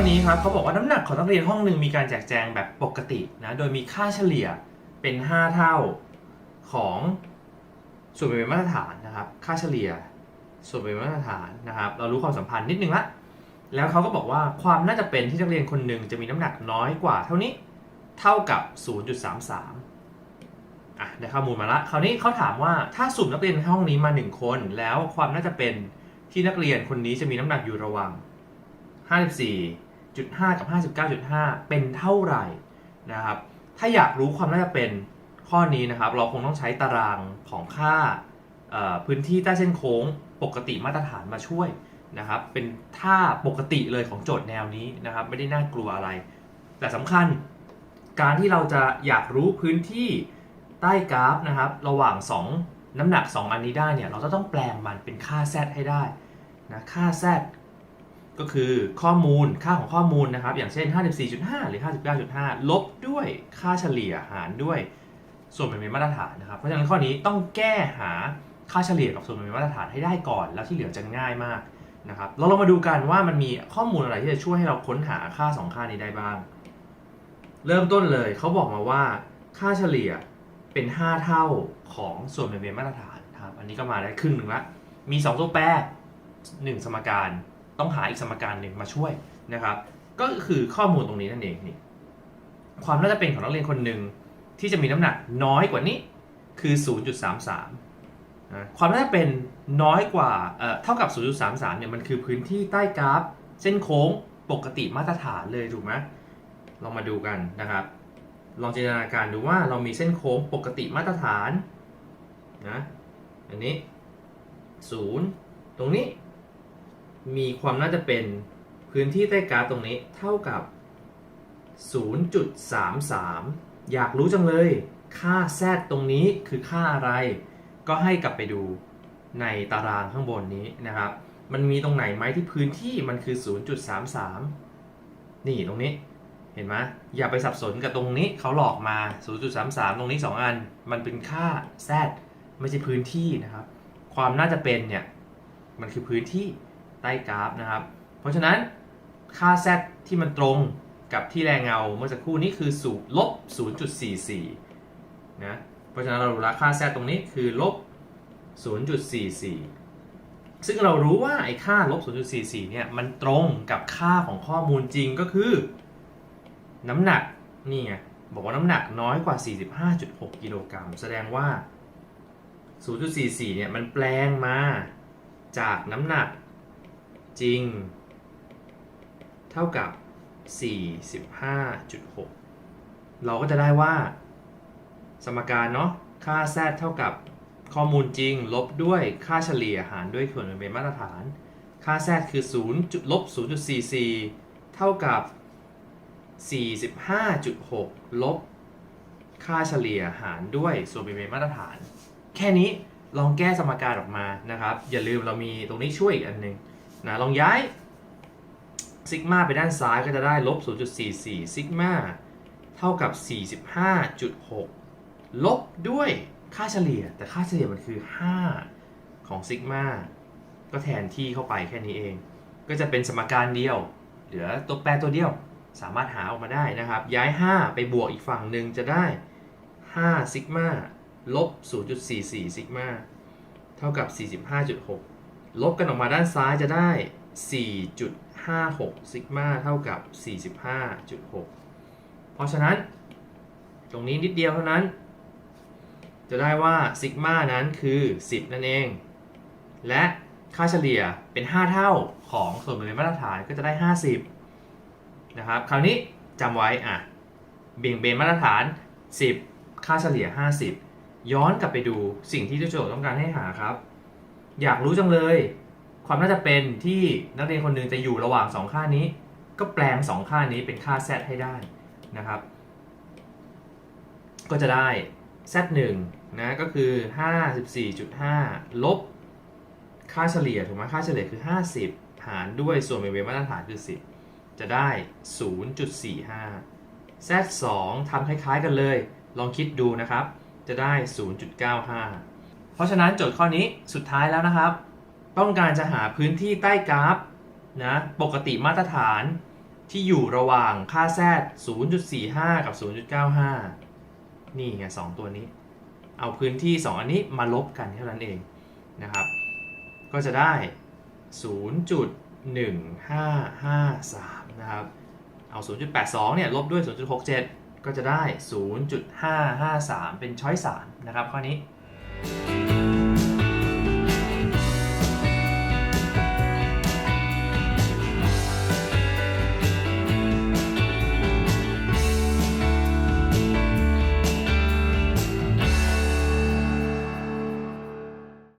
ครับข้อนี้ครับเขาบอกว่าน้ำหนักของนักเรียนห้องหนึ่งมีการแจกแจงแบบปกตินะโดยมีค่าเฉลี่ยเป็น 5 เท่าของส่วนเป็นมาตรฐานนะครับ ค่าเฉลี่ยส่วนเป็นมาตรฐานนะครับ เรารู้ความสัมพันธ์นิดนึงละแล้วเขาก็บอกว่าความน่าจะเป็นที่นักเรียนคนหนึ่งจะมีน้ำหนักน้อยกว่า เท่านี้เท่ากับ 0.33อะได้ข้อมูลมาละคราวนี้เขาถามว่าถ้าสุ่มนักเรียนห้องนี้มา 1 คน แล้วความน่าจะเป็นที่นักเรียนคนนี้จะมีน้ำหนักอยู่ระหว่าง 54.5กับ 59.5 เป็นเท่าไหร่นะครับ ถ้าอยากรู้ความน่าจะเป็นข้อนี้นะครับ เราคงต้องใช้ตารางของค่าพื้นที่ใต้เส้นโค้งปกติมาตรฐานมาช่วยนะครับ เป็นท่าปกติเลยของโจทย์แนวนี้นะครับ ไม่ได้น่ากลัวอะไร แต่สำคัญการที่เราจะอยากรู้พื้นที่ใต้กราฟนะครับ ระหว่าง 2 น้ำหนัก 2 อันนี้ได้เนี่ย เราจะต้องแปลงมันเป็นค่า z ให้ได้นะ ค่า z ก็คือข้อมูลค่าของข้อมูลนะครับ อย่างเช่น 54.5 หรือ 59.5 ลบด้วยค่าเฉลี่ยหารด้วยส่วนเป็นมาตรฐานนะครับ เพราะฉะนั้นข้อนี้ต้องแก้หาค่าเฉลี่ยกับส่วนเป็นมาตรฐานให้ได้ก่อน แล้วที่เหลือจะง่ายมากนะครับเราลองมาดูกันว่ามันมีข้อมูลอะไรที่จะช่วยให้เราค้นหาค่า 2 ค่านี้ได้บ้าง เริ่มต้นเลยเขาบอกมาว่าค่าเฉลี่ยเป็น 5 เท่าของส่วนเป็นมาตรฐานครับ อันนี้ก็มาได้ครึ่งหนึ่งละ มี 2 ตัวแปร 1 สมการ ต้องหาอีกสมการหนึ่งมาช่วยนะครับ ก็คือข้อมูลตรงนี้นั่นเองนี่ความน่าจะเป็นของนักเรียนคนหนึ่งที่จะมีน้ำหนักน้อยกว่านี้คือ 0.33นะความน่าจะเป็นน้อยกว่าเเท่ากับ 0.33เนี่ยมันคือพื้นที่ใต้กราฟ เส้นโค้งปกติมาตรฐานเลยถูกไหมลองมาดูกันนะครับ ลองจินตนาการดูว่าเรามีเส้นโค้งปกติมาตรฐานนะอันนี้ 0 ตรงนี้ มีความน่าจะเป็นพื้นที่ใต้กราฟตรงนี้เท่ากับ 0.33 อยากรู้จังเลย ค่า z ตรงนี้คือค่าอะไร ก็ให้กลับไปดูในตารางข้างบนนี้นะครับ มันมีตรงไหนไหมที่พื้นที่มันคือ 0.33 นี่ตรงนี้เห็นไหมอย่าไปสับสนกับตรงนี้เขาหลอกมา 0.33 ตรงนี้ 2 อัน มันเป็นค่า z ไม่ใช่พื้นที่นะครับ ความน่าจะเป็นเนี่ย มันคือพื้นที่ ใต้กราฟนะครับ เพราะฉะนั้นค่า z ที่มันตรงกับที่แรงเงาเมื่อสักครู่นี้คือสูลบ 0.44 นะ เพราะฉะนั้นเรารู้แล้วค่า z ตรงนี้คือลบ 0.44 ซึ่งเรารู้ว่าไอ้ค่าลบ 0.44 เนี่ยมันตรงกับค่าของข้อมูลจริงก็คือ น้ำหนักนี่ไงบอกว่าน้ำหนักน้อยกว่า 45.6 กิโลกรัมแสดงว่า 0.44 เนี่ยมันแปลงมาจากน้ำหนัก จริง เท่ากับ 45.6 เราก็จะได้ว่า สมการเนาะค่า z เท่ากับข้อมูลจริง ลบด้วยค่าเฉลี่ยหารด้วยส่วนเป็นมาตรฐาน ค่า z คือ0จุดลบ0.44 เท่ากับ 45.6 ลบ ค่าเฉลี่ยหารด้วยส่วนเป็นมาตรฐาน แค่นี้ลองแก้สมการออกมานะครับ อย่าลืมเรามีตรงนี้ช่วยอีกอันหนึ่ง นะลองย้ายซิกมาไปด้านซ้ายก็จะได้ลบ 0.44ซิกมาเท่ากับ 45.6 ลบด้วยค่าเฉลี่ย แต่ค่าเฉลี่ยมันคือ 5 ของซิกมาก็แทนที่เข้าไปแค่นี้เอง ก็จะเป็นสมการเดียว เหลือตัวแปรตัวเดียว สามารถหาออกมาได้นะครับ ย้าย 5 ไปบวกอีกฝั่งหนึ่งจะได้5ซิกมาลบ 0.44ซิกมาเท่ากับ 45.6 ลบกันออกมาด้านซ้ายจะได้ 4.56 ซิกมาเท่ากับ 45.6 เพราะฉะนั้น ตรงนี้นิดเดียวเท่านั้น จะได้ว่าซิกมานั้นคือ 10 นั่นเอง และค่าเฉลี่ยเป็น 5 เท่าของส่วนเป็นมาตรฐานก็จะได้ 50 นะครับ คราวนี้จำไว้อะเบี่ยงเบนมาตรฐาน 10 ค่าเฉลี่ย 50 ย้อนกลับไปดูสิ่งที่โจทย์ต้องการให้หาครับ อยากรู้จังเลย ความน่าจะเป็นที่นักเรียนคนหนึ่งจะอยู่ระหว่าง 2 ค่านี้ ก็แปลง 2 ค่านี้เป็นค่า z ให้ได้นะครับ ก็จะได้ z1 นะก็คือ 54.5 ลบ ค่าเฉลี่ยถูกไหมค่าเฉลี่ยคือ 50 หารด้วยส่วนเป็นเวมาตรฐานคือ 10 จะได้ 0.45 z2 ทำคล้ายๆกันเลย ลองคิดดูนะครับ จะได้ 0.95เพ ราะฉะนั้นโจทย์ข้อนี้สุดท้ายแล้วนะครับ ต้องการจะหาพื้นที่ใต้กราฟนะปกติมาตรฐานที่อยู่ระหว่างค่าแซด0.45 กับ 0.95 นี่ไงสองตัวนี้ เอาพื้นที่ 2 อันนี้มาลบกันเท่านั้นเองนะครับ ก็จะได้ 0.1553 นะครับ เอา 0.82 เนี่ยลบด้วย 0.67 ก็จะได้ 0.553 เป็นช้อย3นะครับข้อนี้